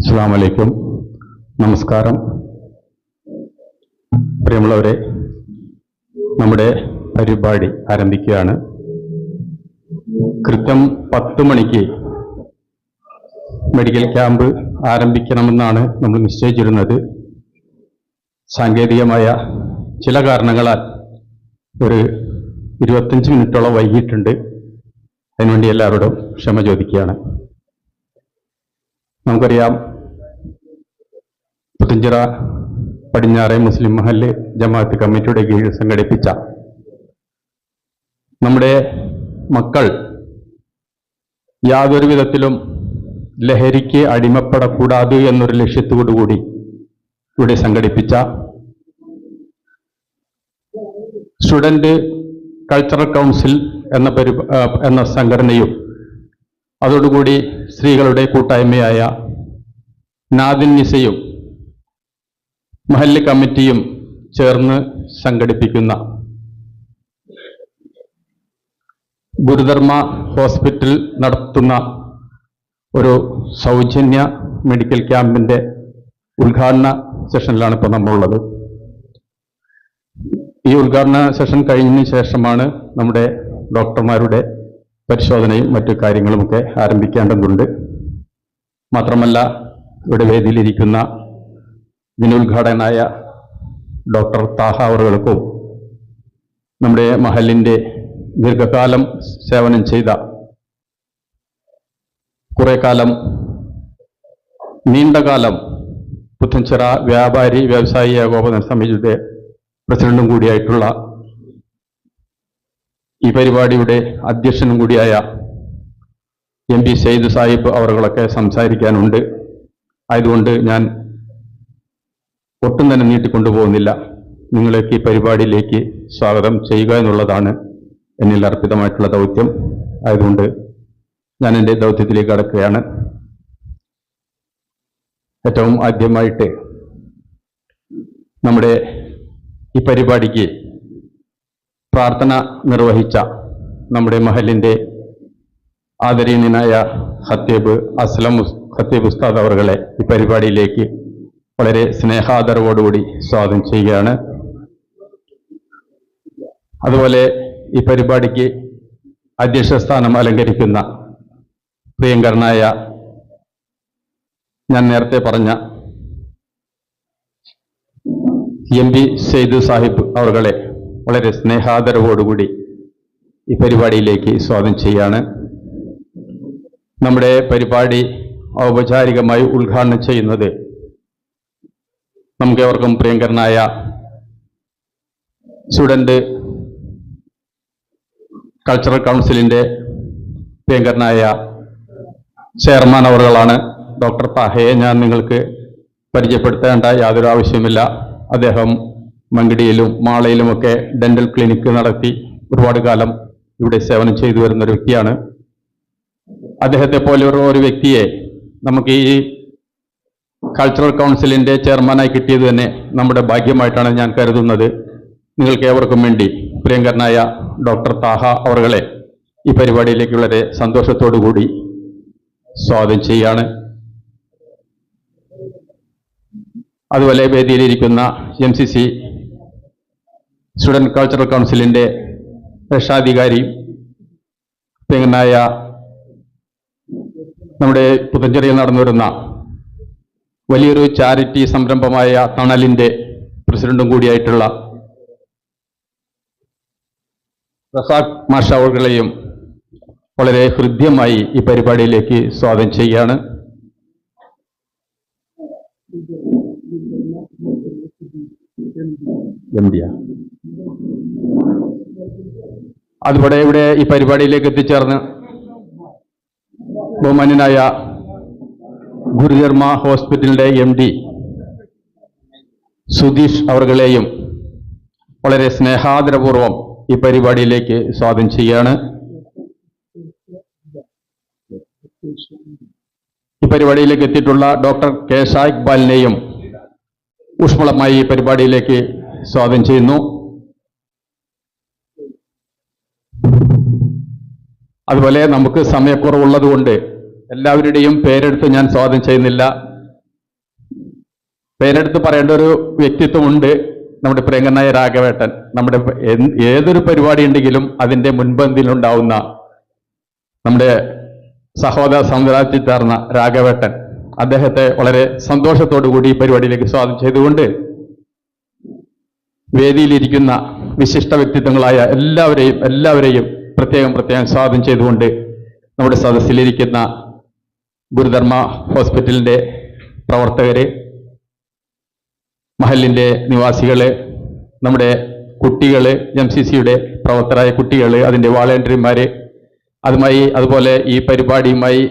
അസ്സാം വലൈക്കും നമസ്കാരം. പ്രിയമുള്ളവരെ നമ്മുടെ പരിപാടി ആരംഭിക്കുകയാണ്. കൃത്യം പത്ത് മണിക്ക് മെഡിക്കൽ ക്യാമ്പ് ആരംഭിക്കണമെന്നാണ് നമ്മൾ നിശ്ചയിച്ചിരുന്നത്. സാങ്കേതികമായ ചില കാരണങ്ങളാൽ ഒരു ഇരുപത്തഞ്ച് മിനിറ്റോളം വൈകിട്ടുണ്ട് അതിനുവേണ്ടി എല്ലാവരോടും ക്ഷമ ചോദിക്കുകയാണ്. നമുക്കറിയാം. പുത്തഞ്ചിറ പടിഞ്ഞാറെ മുസ്ലിം മഹല്ല് ജമാഅത്ത് കമ്മിറ്റിയുടെ കീഴിൽ സംഘടിപ്പിച്ച നമ്മുടെ മക്കൾ യാതൊരു വിധത്തിലും ലഹരിക്ക് അടിമപ്പെടക്കൂടാതെ എന്നൊരു ലക്ഷ്യത്തോടുകൂടി ഇവിടെ സംഘടിപ്പിച്ച സ്റ്റുഡന്റ് കൾച്ചറൽ കൗൺസിൽ എന്ന എന്ന സംഘടനയും അതോടുകൂടി സ്ത്രീകളുടെ കൂട്ടായ്മയായ നാദിൻ നിസയും മഹല്ല് കമ്മിറ്റിയും ചേർന്ന് സംഘടിപ്പിക്കുന്ന ഗുരുധർമ്മ ഹോസ്പിറ്റൽ നടത്തുന്ന ഒരു സൗജന്യ മെഡിക്കൽ ക്യാമ്പിന്റെ ഉദ്ഘാടന സെഷനിലാണ് ഇപ്പോൾ നമ്മളുള്ളത്. ഈ ഉദ്ഘാടന സെഷൻ കഴിഞ്ഞതിന് ശേഷമാണ് നമ്മുടെ ഡോക്ടർമാരുടെ പരിശോധനയും മറ്റു കാര്യങ്ങളുമൊക്കെ ആരംഭിക്കേണ്ടതുണ്ട്. മാത്രമല്ല ഇവിടെ വേദിയിലിരിക്കുന്ന ദിനോദ്ഘാടകനായ ഡോക്ടർ താഹ അവറുകൾക്കും നമ്മുടെ മഹലിന്റെ ദീർഘകാലം സേവനം ചെയ്ത കുറെ കാലം നീണ്ടകാലം പുത്തൻചിറ വ്യാപാരി വ്യവസായി ഏകോപന സമിതിയുടെ പ്രസിഡന്റും കൂടിയായിട്ടുള്ള ഈ പരിപാടിയുടെ അധ്യക്ഷനും കൂടിയായ എം പി സെയ്ദ് സാഹിബ് അവർകളൊക്കെ സംസാരിക്കാനുണ്ട്. ആയതുകൊണ്ട് ഞാൻ ഒട്ടും തന്നെ നീട്ടിക്കൊണ്ടുപോകുന്നില്ല. നിങ്ങളേക്ക് ഈ പരിപാടിയിലേക്ക് സ്വാഗതം ചെയ്യുക എന്നുള്ളതാണ് എന്നിൽ അർപ്പിതമായിട്ടുള്ള ദൗത്യം. ആയതുകൊണ്ട് ഞാൻ എന്റെ ദൗത്യത്തിലേക്ക് കടക്കുകയാണ്. ഏറ്റവും ആദ്യമായിട്ട് നമ്മുടെ ഈ പരിപാടിക്ക് പ്രാർത്ഥന നിർവഹിച്ച നമ്മുടെ മഹലിന്റെ ആദരണീയനായ ഹത്തീബ് അസ്ലം ഹത്തീബ് ഉസ്താദ് അവർകളെ ഈ പരിപാടിയിലേക്ക് വളരെ സ്നേഹാദരവോടുകൂടി സ്വാഗതം ചെയ്യുകയാണ്. അതുപോലെ ഈ പരിപാടിക്ക് അധ്യക്ഷ സ്ഥാനം അലങ്കരിക്കുന്ന പ്രിയങ്കരനായ ഞാൻ നേരത്തെ പറഞ്ഞ എം പി സെയ്ദ് സാഹിബ് അവറുകളെ വളരെ സ്നേഹാദരവോടുകൂടി ഈ പരിപാടിയിലേക്ക് സ്വാഗതം ചെയ്യാണ്. നമ്മുടെ പരിപാടി ഔപചാരികമായി ഉദ്ഘാടനം ചെയ്യുന്നത് നമുക്കേവർക്കും പ്രിയങ്കരനായ സ്റ്റുഡന്റ് കൾച്ചറൽ കൗൺസിലിന്റെ പ്രിയങ്കരനായ ചെയർമാൻ അവറുകളാണ് ഡോക്ടർ താഹയെ ഞാൻ നിങ്ങൾക്ക് പരിചയപ്പെടുത്തേണ്ട യാതൊരു ആവശ്യമില്ല അദ്ദേഹം മങ്കിടിയിലും മാളയിലുമൊക്കെ ഡെന്റൽ ക്ലിനിക്ക് നടത്തി ഒരുപാട് കാലം ഇവിടെ സേവനം ചെയ്തു വരുന്ന ഒരു വ്യക്തിയാണ്. അദ്ദേഹത്തെ പോലെ ഒരു വ്യക്തിയെ നമുക്ക് ഈ കൾച്ചറൽ കൗൺസിലിന്റെ ചെയർമാനായി കിട്ടിയത് തന്നെ നമ്മുടെ ഭാഗ്യമായിട്ടാണ് ഞാൻ കരുതുന്നത്. നിങ്ങൾക്ക് ഏവർക്കും വേണ്ടി പ്രിയങ്കരനായ ഡോക്ടർ താഹ അവറുകളെ ഈ പരിപാടിയിലേക്ക് വളരെ സന്തോഷത്തോടു കൂടി സ്വാഗതം ചെയ്യാണ്. അതുപോലെ വേദിയിലിരിക്കുന്ന M C C student cultural കൗൺസിലിന്റെ രക്ഷാധികാരി തെങ്ങനായ നമ്മുടെ പുതഞ്ചെറിയിൽ നടന്നു വരുന്ന വലിയൊരു ചാരിറ്റി സംരംഭമായ തണലിന്റെ പ്രസിഡന്റും കൂടിയായിട്ടുള്ള റസാഖ് മാഷാവുകളെയും വളരെ ഹൃദ്യമായി ഈ പരിപാടിയിലേക്ക് സ്വാഗതം ചെയ്യുകയാണ്. അതുപോലെ ഇവിടെ ഈ പരിപാടിയിലേക്ക് എത്തിച്ചേർന്ന് ബഹുമാന്യനായ ഗുരുധർമ്മ ഹോസ്പിറ്റലിന്റെ എം ഡി സുധീഷ് അവർകളെയും വളരെ സ്നേഹാദരപൂർവം ഈ പരിപാടിയിലേക്ക് സ്വാഗതം ചെയ്യാണ് ഈ പരിപാടിയിലേക്ക് എത്തിയിട്ടുള്ള ഡോക്ടർ കെ ഷാ ഇക്ബാലിനെയും ഊഷ്മളമായി ഈ പരിപാടിയിലേക്ക് സ്വാഗതം ചെയ്യുന്നു. അതുപോലെ നമുക്ക് സമയക്കുറവുള്ളതുകൊണ്ട് എല്ലാവരുടെയും പേരെടുത്ത് ഞാൻ സ്വാഗതം ചെയ്യുന്നില്ല. പേരെടുത്ത് പറയേണ്ട ഒരു വ്യക്തിത്വമുണ്ട് നമ്മുടെ പ്രിയങ്കനായ രാഘവേട്ടൻ. നമ്മുടെ ഏതൊരു പരിപാടി ഉണ്ടെങ്കിലും അതിന്റെ മുൻപന്തിയിലുണ്ടാവുന്ന നമ്മുടെ സഹോദര സമുദായത്തിൽ ചേർന്ന രാഘവേട്ടൻ അദ്ദേഹത്തെ വളരെ കൂടി ഈ പരിപാടിയിലേക്ക് സ്വാഗതം ചെയ്തുകൊണ്ട് വേദിയിലിരിക്കുന്ന വിശിഷ്ട വ്യക്തിത്വങ്ങളായ എല്ലാവരെയും എല്ലാവരെയും പ്രത്യേകം പ്രത്യേകം സ്വാഗതം ചെയ്തുകൊണ്ട് നമ്മുടെ സദസ്സിലിരിക്കുന്ന ഗുരുധർമ്മ ഹോസ്പിറ്റലിന്റെ പ്രവർത്തകരെ മഹലിന്റെ നിവാസികൾ നമ്മുടെ കുട്ടികൾ എം സി സിയുടെ പ്രവർത്തകരായ കുട്ടികൾ അതിന്റെ വാളണ്ടിയർമാര് അതുമായി അതുപോലെ ഈ പരിപാടിയുമായി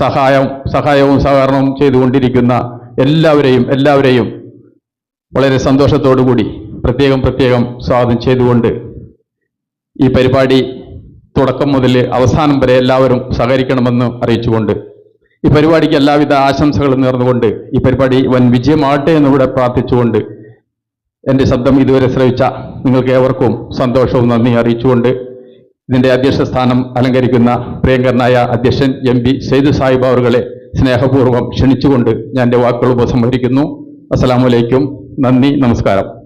സഹായം സഹായവും സഹകരണവും ചെയ്തുകൊണ്ടിരിക്കുന്ന എല്ലാവരെയും എല്ലാവരെയും വളരെ കൂടി പ്രത്യേകം പ്രത്യേകം സ്വാഗതം ചെയ്തുകൊണ്ട് ഈ പരിപാടി തുടക്കം മുതൽ അവസാനം വരെ എല്ലാവരും സഹകരിക്കണമെന്ന് അറിയിച്ചുകൊണ്ട് ഈ പരിപാടിക്ക് എല്ലാവിധ ആശംസകളും നേർന്നുകൊണ്ട് ഈ പരിപാടി വൻ വിജയമാകട്ടെ എന്നിവിടെ പ്രാർത്ഥിച്ചുകൊണ്ട് എന്റെ ശബ്ദം ഇതുവരെ ശ്രവിച്ച നിങ്ങൾക്ക് ഏവർക്കും സന്തോഷവും നന്ദി അറിയിച്ചുകൊണ്ട് ഇതിന്റെ അധ്യക്ഷ സ്ഥാനം അലങ്കരിക്കുന്ന പ്രിയങ്കരനായ അധ്യക്ഷൻ എം പി സെയ്ദ് സാഹിബ് അവർകളെ സ്നേഹപൂർവം ക്ഷണിച്ചുകൊണ്ട് ഞാൻ എന്റെ വാക്കുകൾ ഉപസംഹരിക്കുന്നു. അസ്സലാമലൈക്കും നന്ദി. നമസ്കാരം.